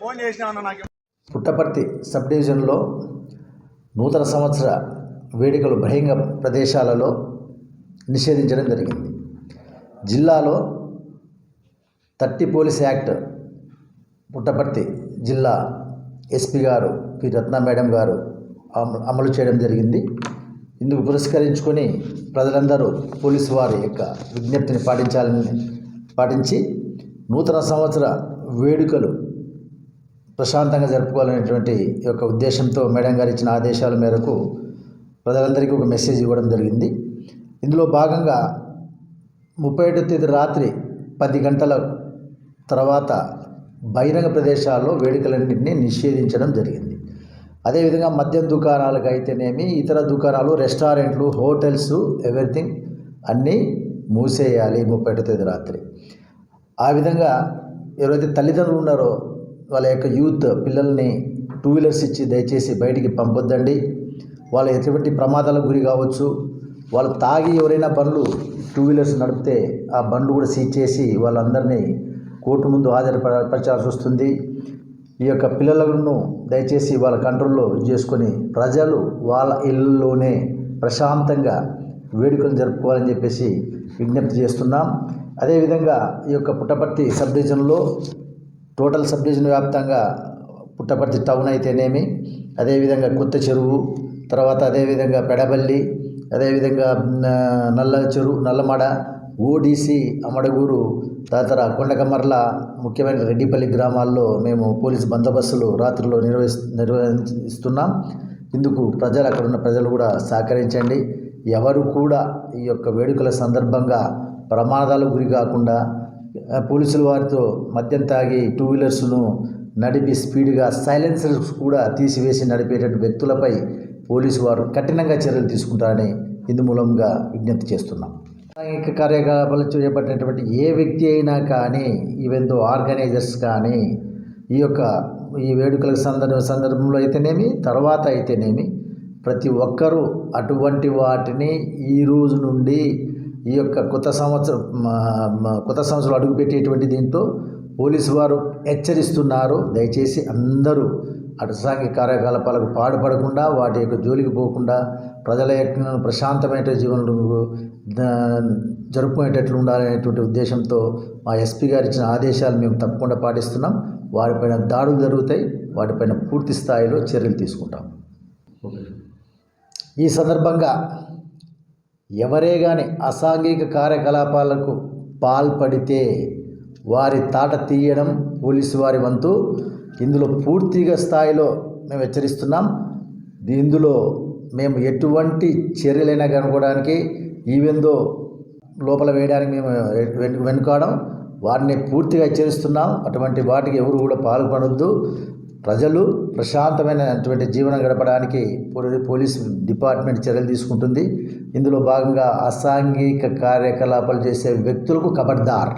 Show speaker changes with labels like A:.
A: Phone చేసినా నాకు
B: Puttaparthi sub డివిజన్లో నూతన సంవత్సర వేడుకలు బహిరంగ ప్రదేశాలలో నిషేధించడం జరిగింది. జిల్లాలో థర్టీ పోలీస్ యాక్ట్ పుట్టపర్తి జిల్లా ఎస్పీ గారు పి. రత్న మేడం గారు అమ- అమలు చేయడం జరిగింది. ఇందుకు పురస్కరించుకొని ప్రజలందరూ పోలీసు వారి యొక్క విజ్ఞప్తిని పాటించాలని పాటించి నూతన సంవత్సర వేడుకలు ప్రశాంతంగా జరుపుకోవాలనేటువంటి యొక్క ఉద్దేశంతో మేడం గారు ఇచ్చిన ఆదేశాల మేరకు ప్రజలందరికీ ఒక మెసేజ్ ఇవ్వడం జరిగింది. ఇందులో భాగంగా ముప్పై ఒకటో తేదీ రాత్రి పది గంటల తర్వాత బహిరంగ ప్రదేశాల్లో వేడుకలన్నింటినీ నిషేధించడం జరిగింది. అదేవిధంగా మద్యం దుకాణాలకు అయితేనేమి ఇతర దుకాణాలు రెస్టారెంట్లు హోటల్స్ ఎవ్రీథింగ్ అన్నీ మూసేయాలి ముప్పై ఒకటో తేదీ రాత్రి. ఆ విధంగా ఎవరైతే తల్లిదండ్రులు ఉన్నారో వాళ్ళ యొక్క యూత్ పిల్లల్ని టూ వీలర్స్ ఇచ్చి దయచేసి బయటికి పంపొద్దండి. వాళ్ళు ఎటువంటి ప్రమాదాలకు గురి కావచ్చు. వాళ్ళు తాగి ఎవరైనా బండ్లు టూ వీలర్స్ నడిపితే ఆ బండ్లు కూడా సీజ్ చేసి వాళ్ళందరినీ కోర్టు ముందు హాజరుపరచాల్సి వస్తుంది. ఈ యొక్క పిల్లలను దయచేసి వాళ్ళ కంట్రోల్లో చేసుకొని ప్రజలు వాళ్ళ ఇళ్ళలోనే ప్రశాంతంగా వేడుకలు జరుపుకోవాలని చెప్పేసి విజ్ఞప్తి చేస్తున్నాం. అదేవిధంగా ఈ యొక్క పుట్టపర్తి సబ్ డివిజన్లో టోటల్ సబ్ డివిజన్ వ్యాప్తంగా పుట్టపర్తి టౌన్ అయితేనేమి అదేవిధంగా కొత్త చెరువు తర్వాత అదేవిధంగా పెడబల్లి అదేవిధంగా నల్ల చెరువు నల్లమడ ఓడిసి అమడగూరు తదితర కొండకమర్ల ముఖ్యమైన రెడ్డిపల్లి గ్రామాల్లో మేము పోలీస్ బందోబస్తులు రాత్రిలో నిర్వహి నిర్వహిస్తున్నాం. ఇందుకు ప్రజలు అక్కడ ఉన్న ప్రజలు కూడా సహకరించండి. ఎవరు కూడా ఈ యొక్క వేడుకల సందర్భంగా ప్రమాదాలకు గురి కాకుండా పోలీసుల వారితో మద్యం తాగి టూ వీలర్స్ను నడిపి స్పీడ్గా సైలెన్సర్స్ కూడా తీసివేసి నడిపేటటువంటి వ్యక్తులపై పోలీసు వారు కఠినంగా చర్యలు తీసుకుంటారని ఇందు మూలంగా విజ్ఞప్తి చేస్తున్నాం. సాంఘిక కార్యకలాపాలు చేపట్టినటువంటి ఏ వ్యక్తి అయినా కానీ ఈవెందో ఆర్గనైజర్స్ కానీ ఈ యొక్క ఈ వేడుకల సందర్భ సందర్భంలో అయితేనేమి తర్వాత అయితేనేమి ప్రతి ఒక్కరూ అటువంటి వాటిని ఈ రోజు నుండి ఈ యొక్క కొత్త సంవత్సరం కొత్త సంవత్సరం అడుగుపెట్టేటువంటి దీంతో పోలీసు వారు హెచ్చరిస్తున్నారు. దయచేసి అందరూ అటు సాంఘిక కార్యకలాపాలకు పాడుపడకుండా వాటి యొక్క జోలికి పోకుండా ప్రజల యొక్క ప్రశాంతమైన జీవనం జరుపుకునేటట్లు ఉండాలనేటువంటి ఉద్దేశంతో మా ఎస్పీ గారు ఇచ్చిన ఆదేశాలు మేము తప్పకుండా పాటిస్తున్నాం. వారిపైన దాడులు జరుగుతాయి. వాటిపైన పూర్తి స్థాయిలో చర్యలు తీసుకుంటాం. ఈ సందర్భంగా ఎవరే కానీ అసాంఘిక కార్యకలాపాలకు పాల్పడితే వారి తాట తీయడం పోలీసు వారి వంతు. ఇందులో పూర్తిగా స్థాయిలో మేము హెచ్చరిస్తున్నాం. ఇందులో మేము ఎటువంటి చర్యలైనా కనుకోవడానికి ఈవెందో లోపల వేయడానికి మేము వెను- వెనుకాడం వారిని పూర్తిగా హెచ్చరిస్తున్నాం. అటువంటి వాటికి ఎవరు కూడా పాల్పడొద్దు. ప్రజలు ప్రశాంతమైనటువంటి జీవనం గడపడానికి పోలీస్ డిపార్ట్మెంట్ చర్యలు తీసుకుంటుంది. ఇందులో భాగంగా అసాంఘిక కార్యకలాపాలు చేసే వ్యక్తులకు కబడ్దార్